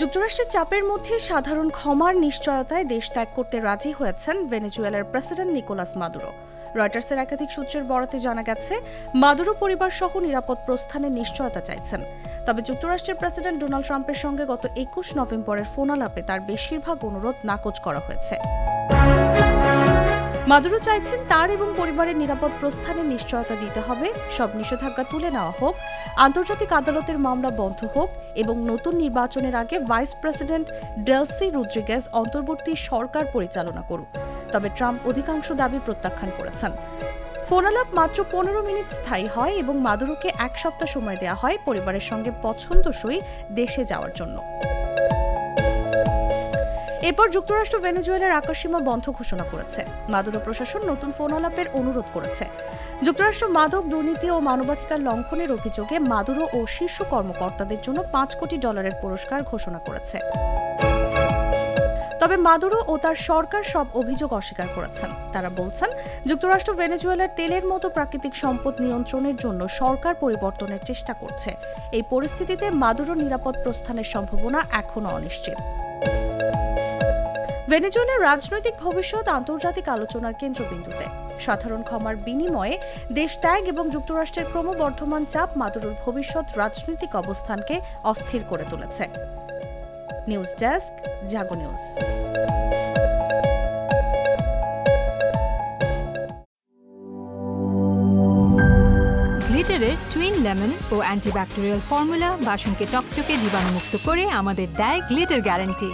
যুক্তরাষ্ট্রের চাপের মধ্যে সাধারণ ক্ষমার নিশ্চয়তায় দেশ ত্যাগ করতে রাজি হয়েছেন ভেনেজুয়েলার প্রেসিডেন্ট নিকোলাস মাদুরো। রয়টার্সের একাধিক সূত্রের বরাতে জানা গেছে, মাদুরো পরিবার সহ নিরাপদ প্রস্থানের নিশ্চয়তা চাইছেন। তবে যুক্তরাষ্ট্রের প্রেসিডেন্ট ডোনাল্ড ট্রাম্পের সঙ্গে গত একুশ নভেম্বরের ফোনালাপে তার বেশিরভাগ অনুরোধ নাকচ করা হয়েছে। মাদুরো চাইছেন তার এবং পরিবারের নিরাপদ প্রস্থানের নিশ্চয়তা দিতে হবে। সব নিষেধাজ্ঞা তুলে নেওয়া হোক। আন্তর্জাতিক আদালতের মামলা বন্ধ হোক এবং নতুন নির্বাচনের আগে ভাইস প্রেসিডেন্ট ডেলসি রুদ্রিগেজ অন্তর্বর্তী সরকার পরিচালনা করুক। তবে ট্রাম্প অধিকাংশ দাবি প্রত্যাখ্যান করেছেন। ফোনালাপ মাত্র পনেরো মিনিট স্থায়ী হয় এবং মাদুরোকে এক সপ্তাহ সময় দেওয়া হয় পরিবারের সঙ্গে পছন্দসই দেশে যাওয়ার জন্য। এরপর যুক্তরাষ্ট্র ভেনেজুয়েলার আকাশসীমা বন্ধ ঘোষণা করেছে। মাদুরো প্রশাসন নতুন ফোন আলাপের অনুরোধ করেছে। যুক্তরাষ্ট্র মাদক, দুর্নীতি ও মানবাধিকার লঙ্ঘনের অভিযোগে মাদুরো ও শীর্ষ কর্মকর্তাদের জন্য পাঁচ কোটি ডলারের পুরস্কার ঘোষণা করেছে। তবে মাদুরো ও তার সরকার সব অভিযোগ অস্বীকার করেছেন। তারা বলছেন, যুক্তরাষ্ট্র ভেনেজুয়েলার তেলের মতো প্রাকৃতিক সম্পদ নিয়ন্ত্রণের জন্য সরকার পরিবর্তনের চেষ্টা করছে। এই পরিস্থিতিতে মাদুরো নিরাপদ প্রস্থানের সম্ভাবনা এখনও অনিশ্চিত। ভেনেজুয়েলার রাজনৈতিক ভবিষ্যৎ আন্তর্জাতিক আলোচনার কেন্দ্রবিন্দুতে। সাধারণ ক্ষমার বিনিময়ে দেশ ত্যাগ এবং যুক্তরাষ্ট্রের ক্রমবর্ধমান চাপ মাদুরোর ভবিষ্যৎ রাজনৈতিক অবস্থানকে অস্থির করে তুলেছে। News desk, Jago news. গ্লিটারের twin lemon ও অ্যান্টিব্যাকটেরিয়াল ফর্মুলা বাসনকে চকচকে জীবাণুমুক্ত করে আমাদের দেয় গ্লিটার গ্যারান্টি।